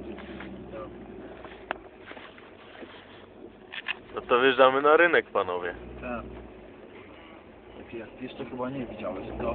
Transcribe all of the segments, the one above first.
będzie. No to wjeżdżamy na rynek, panowie. Tak. Tak jest. Jeszcze chyba nie widziałeś to.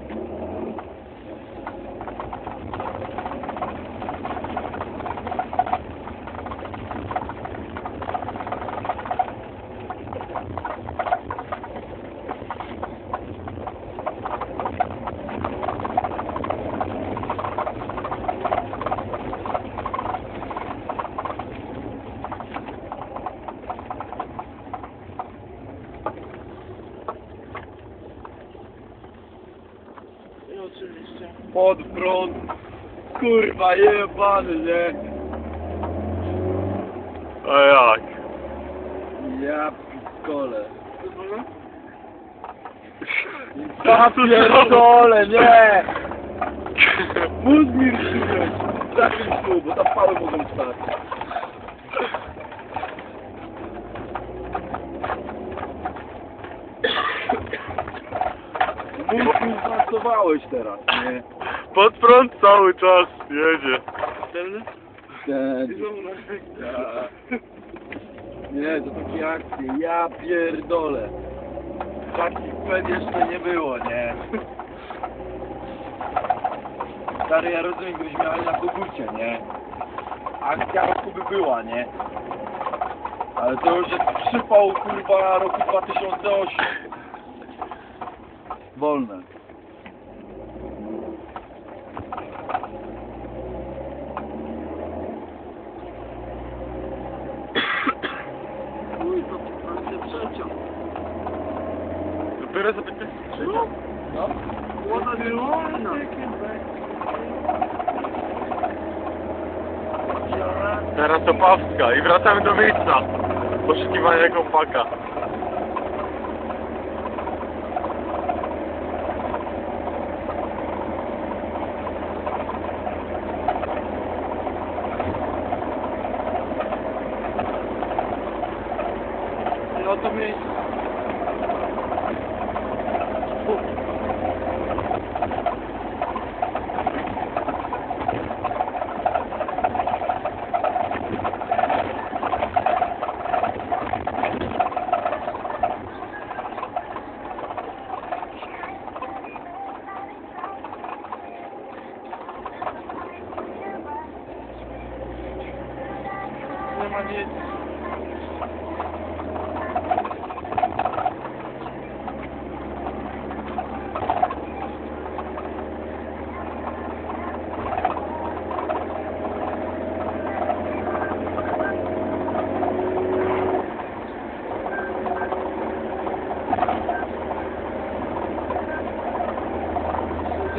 I oczywiście. Pod prąd. Kurwa jebany, nie? A jak? Ja pikole. Pozwolę? Ja pierdolę, nie! Mózg mi. Zakręć tu, bo tam pały mogą stać. Mi zmasowałeś teraz, nie? Pod prąd cały czas jedzie. Ten... Ja. Nie, to takie akcje, ja pierdolę. Takich ped jeszcze nie było, nie? Stary, ja rozumiem, gdybyś miał na kogucie, nie? Akcja roku by była, nie? Ale to już jest przypał, kurwa, roku 2008. Wolne. Uj, to prawie przeciął. Dopiero sobie ty No, No? było? No. Teraz Opawska i wracamy do miejsca. Poszukiwania chłopaka. No to miejsce.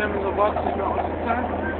nehmen so was nicht mehr aus der Zeit.